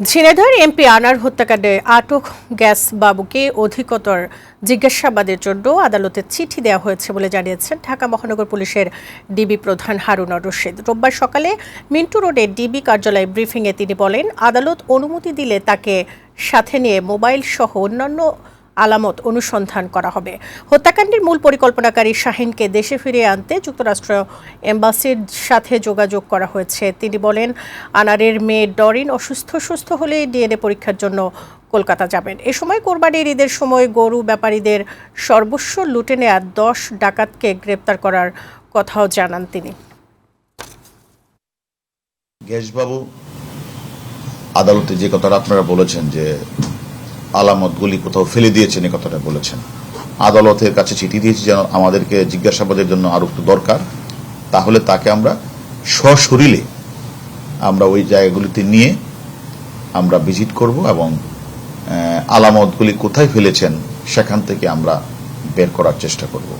ঝিনাইদহের এমপি আনার হত্যাকাণ্ডে আটক গ্যাস বাবুকে অধিকতর জিজ্ঞাসাবাদের জন্য আদালতে চিঠি দেওয়া হয়েছে বলে জানিয়েছেন ঢাকা মহানগর পুলিশের ডিবি প্রধান হারুনর রশিদ। রোববার সকালে মিন্টু রোডে ডিবি কার্যালয়ে ব্রিফিংয়ে তিনি বলেন, আদালত অনুমতি দিলে তাকে সাথে নিয়ে মোবাইল সহ অন্যান্য আলামত অনুসন্ধান করা হবে। হত্যাকাণ্ডের মূল পরিকল্পনাকারী শাহিনকে দেশে ফিরিয়ে আনতে যুক্তরাষ্ট্র এম্বাসির সাথে যোগাযোগ করা হয়েছে। তিনি বলেন, আনারের মেয়ে ডরিন অসুস্থ, সুস্থ হলে ডিএনএ পরীক্ষার জন্য কলকাতা যাবেন। এ সময় কোরবানির ঈদের সময় গরু ব্যাপারীদের সর্বস্ব লুটে নেওয়া দশ ডাকাতকে গ্রেপ্তার করার কথাও জানান তিনি। গ্যাসবাবু আদালতে যে কথাটা আপনারা বলেছেন যে আলামতগুলি কোথাও ফেলে দিয়েছেন, এ কথাটা বলেছেন। আদালতের কাছে চিঠি দিয়েছি যেন আমাদেরকে জিজ্ঞাসাবাদের জন্য আরও একটু দরকার। তাহলে তাকে আমরা সশরীরে আমরা ওই জায়গাগুলিতে নিয়ে আমরা ভিজিট করব এবং আলামতগুলি কোথায় ফেলেছেন সেখান থেকে আমরা বের করার চেষ্টা করব।